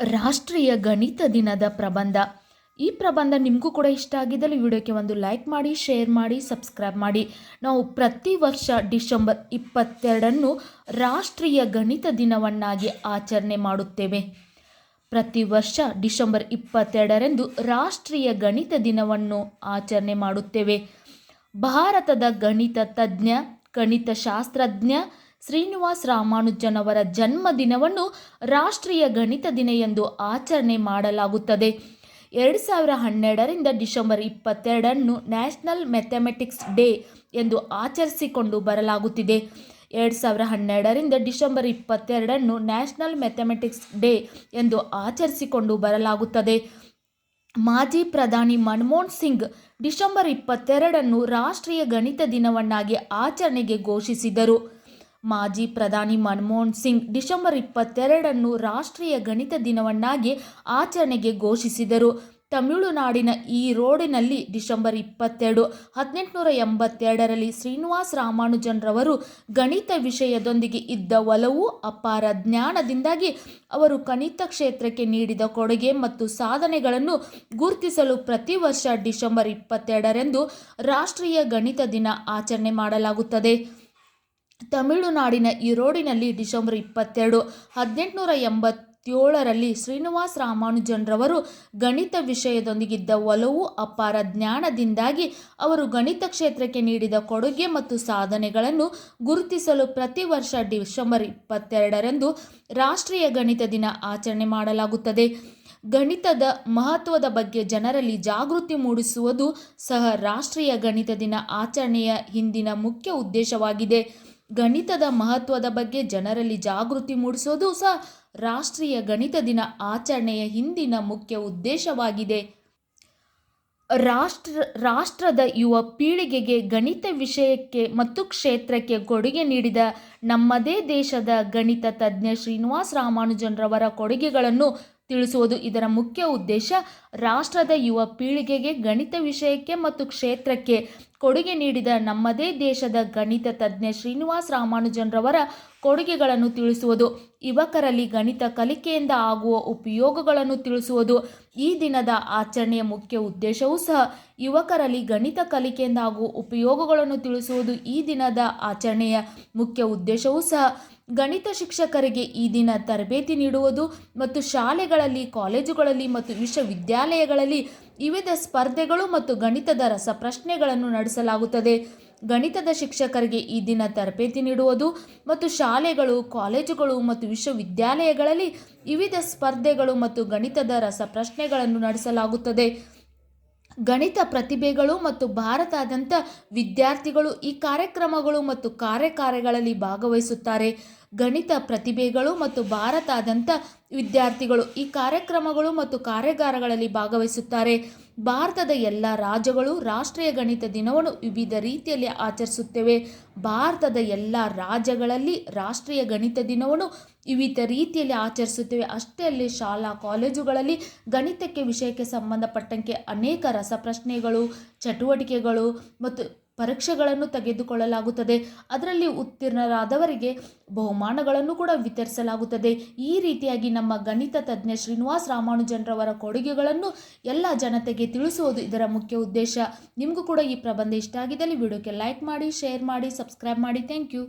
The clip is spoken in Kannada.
ರಾಷ್ಟ್ರೀಯ ಗಣಿತ ದಿನದ ಪ್ರಬಂಧ. ಈ ಪ್ರಬಂಧ ನಿಮಗೂ ಕೂಡ ಇಷ್ಟ ಆಗಿದ್ದಲ್ಲಿ ವಿಡಿಯೋಕ್ಕೆ ಒಂದು ಲೈಕ್ ಮಾಡಿ, ಶೇರ್ ಮಾಡಿ, ಸಬ್ಸ್ಕ್ರೈಬ್ ಮಾಡಿ. ನಾವು ಪ್ರತಿ ವರ್ಷ ಡಿಸೆಂಬರ್ ಇಪ್ಪತ್ತೆರಡನ್ನು ರಾಷ್ಟ್ರೀಯ ಗಣಿತ ದಿನವನ್ನಾಗಿ ಆಚರಣೆ ಮಾಡುತ್ತೇವೆ. ಪ್ರತಿ ವರ್ಷ ಡಿಸೆಂಬರ್ ಇಪ್ಪತ್ತೆರಡರಂದು ರಾಷ್ಟ್ರೀಯ ಗಣಿತ ದಿನವನ್ನು ಆಚರಣೆ ಮಾಡುತ್ತೇವೆ. ಭಾರತದ ಗಣಿತ ತಜ್ಞ, ಗಣಿತಶಾಸ್ತ್ರಜ್ಞ ಶ್ರೀನಿವಾಸ್ ರಾಮಾನುಜನ್ ಜನ್ಮದಿನವನ್ನು ರಾಷ್ಟ್ರೀಯ ಗಣಿತ ದಿನ ಎಂದು ಆಚರಣೆ ಮಾಡಲಾಗುತ್ತದೆ. ಎರಡು ಸಾವಿರ ಹನ್ನೆರಡರಿಂದ ಡಿಸೆಂಬರ್ ಇಪ್ಪತ್ತೆರಡನ್ನು ನ್ಯಾಷನಲ್ ಮ್ಯಾಥಮೆಟಿಕ್ಸ್ ಡೇ ಎಂದು ಆಚರಿಸಿಕೊಂಡು ಬರಲಾಗುತ್ತಿದೆ. ಎರಡು ಸಾವಿರ ಹನ್ನೆರಡರಿಂದ ಡಿಸೆಂಬರ್ ಇಪ್ಪತ್ತೆರಡನ್ನು ನ್ಯಾಷನಲ್ ಮ್ಯಾಥಮೆಟಿಕ್ಸ್ ಡೇ ಎಂದು ಆಚರಿಸಿಕೊಂಡು ಬರಲಾಗುತ್ತದೆ. ಮಾಜಿ ಪ್ರಧಾನಿ ಮನಮೋಹನ್ ಸಿಂಗ್ ಡಿಸೆಂಬರ್ ಇಪ್ಪತ್ತೆರಡನ್ನು ರಾಷ್ಟ್ರೀಯ ಗಣಿತ ದಿನವನ್ನಾಗಿ ಆಚರಣೆಗೆ ಘೋಷಿಸಿದರು. ಮಾಜಿ ಪ್ರಧಾನಿ ಮನಮೋಹನ್ ಸಿಂಗ್ ಡಿಸೆಂಬರ್ ಇಪ್ಪತ್ತೆರಡನ್ನು ರಾಷ್ಟ್ರೀಯ ಗಣಿತ ದಿನವನ್ನಾಗಿ ಆಚರಣೆಗೆ ಘೋಷಿಸಿದರು. ತಮಿಳುನಾಡಿನ ಈ ರೋಡಿನಲ್ಲಿ ಡಿಸೆಂಬರ್ ಇಪ್ಪತ್ತೆರಡು, ಹದಿನೆಂಟುನೂರ ಎಂಬತ್ತೆರಡರಲ್ಲಿ ಶ್ರೀನಿವಾಸ್ ರಾಮಾನುಜನ್ರವರು ಗಣಿತ ವಿಷಯದೊಂದಿಗೆ ಇದ್ದ ಒಲವು ಅಪಾರ ಜ್ಞಾನದಿಂದಾಗಿ ಅವರು ಗಣಿತ ಕ್ಷೇತ್ರಕ್ಕೆ ನೀಡಿದ ಕೊಡುಗೆ ಮತ್ತು ಸಾಧನೆಗಳನ್ನು ಗುರುತಿಸಲು ಪ್ರತಿ ವರ್ಷ ಡಿಸೆಂಬರ್ ಇಪ್ಪತ್ತೆರಡರಂದು ರಾಷ್ಟ್ರೀಯ ಗಣಿತ ದಿನ ಆಚರಣೆ ಮಾಡಲಾಗುತ್ತದೆ. ತಮಿಳುನಾಡಿನ ಈರೋಡಿನಲ್ಲಿ ಡಿಸೆಂಬರ್ ಇಪ್ಪತ್ತೆರಡು ಹದಿನೆಂಟುನೂರ ಎಂಬತ್ತೇಳರಲ್ಲಿ ಶ್ರೀನಿವಾಸ್ ರಾಮಾನುಜನ್ರವರು ಗಣಿತ ವಿಷಯದೊಂದಿಗಿದ್ದ ಒಲವು ಅಪಾರ ಜ್ಞಾನದಿಂದಾಗಿ ಅವರು ಗಣಿತ ಕ್ಷೇತ್ರಕ್ಕೆ ನೀಡಿದ ಕೊಡುಗೆ ಮತ್ತು ಸಾಧನೆಗಳನ್ನು ಗುರುತಿಸಲು ಪ್ರತಿ ವರ್ಷ ಡಿಸೆಂಬರ್ ಇಪ್ಪತ್ತೆರಡರಂದು ರಾಷ್ಟ್ರೀಯ ಗಣಿತ ದಿನ ಆಚರಣೆ ಮಾಡಲಾಗುತ್ತದೆ. ಗಣಿತದ ಮಹತ್ವದ ಬಗ್ಗೆ ಜನರಲ್ಲಿ ಜಾಗೃತಿ ಮೂಡಿಸುವುದು ಸಹ ರಾಷ್ಟ್ರೀಯ ಗಣಿತ ದಿನ ಆಚರಣೆಯ ಹಿಂದಿನ ಮುಖ್ಯ ಉದ್ದೇಶವಾಗಿದೆ. ಗಣಿತದ ಮಹತ್ವದ ಬಗ್ಗೆ ಜನರಲ್ಲಿ ಜಾಗೃತಿ ಮೂಡಿಸೋದು ಸಹ ರಾಷ್ಟ್ರೀಯ ಗಣಿತ ದಿನ ಆಚರಣೆಯ ಹಿಂದಿನ ಮುಖ್ಯ ಉದ್ದೇಶವಾಗಿದೆ. ರಾಷ್ಟ್ರ, ರಾಷ್ಟ್ರದ ಯುವ ಪೀಳಿಗೆಗೆ ಗಣಿತ ವಿಷಯಕ್ಕೆ ಮತ್ತು ಕ್ಷೇತ್ರಕ್ಕೆ ಕೊಡುಗೆ ನೀಡಿದ ನಮ್ಮದೇ ದೇಶದ ಗಣಿತ ತಜ್ಞ ಶ್ರೀನಿವಾಸ್ ರಾಮಾನುಜನ್ರವರ ಕೊಡುಗೆಗಳನ್ನು ತಿಳಿಸುವುದು ಇದರ ಮುಖ್ಯ ಉದ್ದೇಶ ರಾಷ್ಟ್ರದ ಯುವ ಪೀಳಿಗೆಗೆ ಗಣಿತ ವಿಷಯಕ್ಕೆ ಮತ್ತು ಕ್ಷೇತ್ರಕ್ಕೆ ಕೊಡುಗೆ ನೀಡಿದ ನಮ್ಮದೇ ದೇಶದ ಗಣಿತ ತಜ್ಞ ಶ್ರೀನಿವಾಸ್ ರಾಮಾನುಜನ್ರವರ ಕೊಡುಗೆಗಳನ್ನು ತಿಳಿಸುವುದು, ಯುವಕರಲ್ಲಿ ಗಣಿತ ಕಲಿಕೆಯಿಂದ ಆಗುವ ಉಪಯೋಗಗಳನ್ನು ತಿಳಿಸುವುದು. ಈ ದಿನದ ಆಚರಣೆಯ ಮುಖ್ಯ ಉದ್ದೇಶವೂ ಸಹ ಯುವಕರಲ್ಲಿ ಗಣಿತ ಕಲಿಕೆಯಿಂದ ಆಗುವ ಉಪಯೋಗಗಳನ್ನು ತಿಳಿಸುವುದು ಈ ದಿನದ ಆಚರಣೆಯ ಮುಖ್ಯ ಉದ್ದೇಶವೂ ಸಹ ಗಣಿತ ಶಿಕ್ಷಕರಿಗೆ ಈ ದಿನ ತರಬೇತಿ ನೀಡುವುದು ಮತ್ತು ಶಾಲೆಗಳಲ್ಲಿ, ಕಾಲೇಜುಗಳಲ್ಲಿ ಮತ್ತು ವಿಶ್ವವಿದ್ಯಾಲಯಗಳಲ್ಲಿ ವಿವಿಧ ಸ್ಪರ್ಧೆಗಳು ಮತ್ತು ಗಣಿತದ ರಸಪ್ರಶ್ನೆಗಳನ್ನು ನಡೆಸಲಾಗುತ್ತದೆ. ಗಣಿತದ ಶಿಕ್ಷಕರಿಗೆ ಈ ದಿನ ತರಬೇತಿ ನೀಡುವುದು ಮತ್ತು ಶಾಲೆಗಳು, ಕಾಲೇಜುಗಳು ಮತ್ತು ವಿಶ್ವವಿದ್ಯಾಲಯಗಳಲ್ಲಿ ವಿವಿಧ ಸ್ಪರ್ಧೆಗಳು ಮತ್ತು ಗಣಿತದ ರಸಪ್ರಶ್ನೆಗಳನ್ನು ನಡೆಸಲಾಗುತ್ತದೆ. ಗಣಿತ ಪ್ರತಿಭೆಗಳು ಮತ್ತು ಭಾರತಾದ್ಯಂತ ವಿದ್ಯಾರ್ಥಿಗಳು ಈ ಕಾರ್ಯಕ್ರಮಗಳು ಮತ್ತು ಕಾರ್ಯಕಾರಗಳಲ್ಲಿ ಭಾಗವಹಿಸುತ್ತಾರೆ. ಗಣಿತ ಪ್ರತಿಭೆಗಳು ಮತ್ತು ಭಾರತಾದ್ಯಂತ ವಿದ್ಯಾರ್ಥಿಗಳು ಈ ಕಾರ್ಯಕ್ರಮಗಳು ಮತ್ತು ಕಾರ್ಯಾಗಾರಗಳಲ್ಲಿ ಭಾಗವಹಿಸುತ್ತಾರೆ. ಭಾರತದ ಎಲ್ಲ ರಾಜ್ಯಗಳು ರಾಷ್ಟ್ರೀಯ ಗಣಿತ ದಿನವನ್ನು ವಿವಿಧ ರೀತಿಯಲ್ಲಿ ಆಚರಿಸುತ್ತೇವೆ. ಭಾರತದ ಎಲ್ಲ ರಾಜ್ಯಗಳಲ್ಲಿ ರಾಷ್ಟ್ರೀಯ ಗಣಿತ ದಿನವನ್ನು ವಿವಿಧ ರೀತಿಯಲ್ಲಿ ಆಚರಿಸುತ್ತೇವೆ. ಅಷ್ಟೇ ಅಲ್ಲಿ ಶಾಲಾ ಕಾಲೇಜುಗಳಲ್ಲಿ ಗಣಿತಕ್ಕೆ ವಿಷಯಕ್ಕೆ ಸಂಬಂಧಪಟ್ಟಂತೆ ಅನೇಕ ರಸಪ್ರಶ್ನೆಗಳು, ಚಟುವಟಿಕೆಗಳು ಮತ್ತು ಪರೀಕ್ಷೆಗಳನ್ನು ತೆಗೆದುಕೊಳ್ಳಲಾಗುತ್ತದೆ. ಅದರಲ್ಲಿ ಉತ್ತೀರ್ಣರಾದವರಿಗೆ ಬಹುಮಾನಗಳನ್ನು ಕೂಡ ವಿತರಿಸಲಾಗುತ್ತದೆ. ಈ ರೀತಿಯಾಗಿ ನಮ್ಮ ಗಣಿತ ತಜ್ಞ ಶ್ರೀನಿವಾಸ್ ರಾಮಾನುಜನ್ರವರ ಕೊಡುಗೆಗಳನ್ನು ಎಲ್ಲ ಜನತೆಗೆ ತಿಳಿಸುವುದು ಇದರ ಮುಖ್ಯ ಉದ್ದೇಶ. ನಿಮಗೂ ಕೂಡ ಈ ಪ್ರಬಂಧ ಇಷ್ಟ ಆಗಿದ್ದಲ್ಲಿ ವಿಡಿಯೋಕ್ಕೆ ಲೈಕ್ ಮಾಡಿ, ಶೇರ್ ಮಾಡಿ, ಸಬ್ಸ್ಕ್ರೈಬ್ ಮಾಡಿ. Thank you.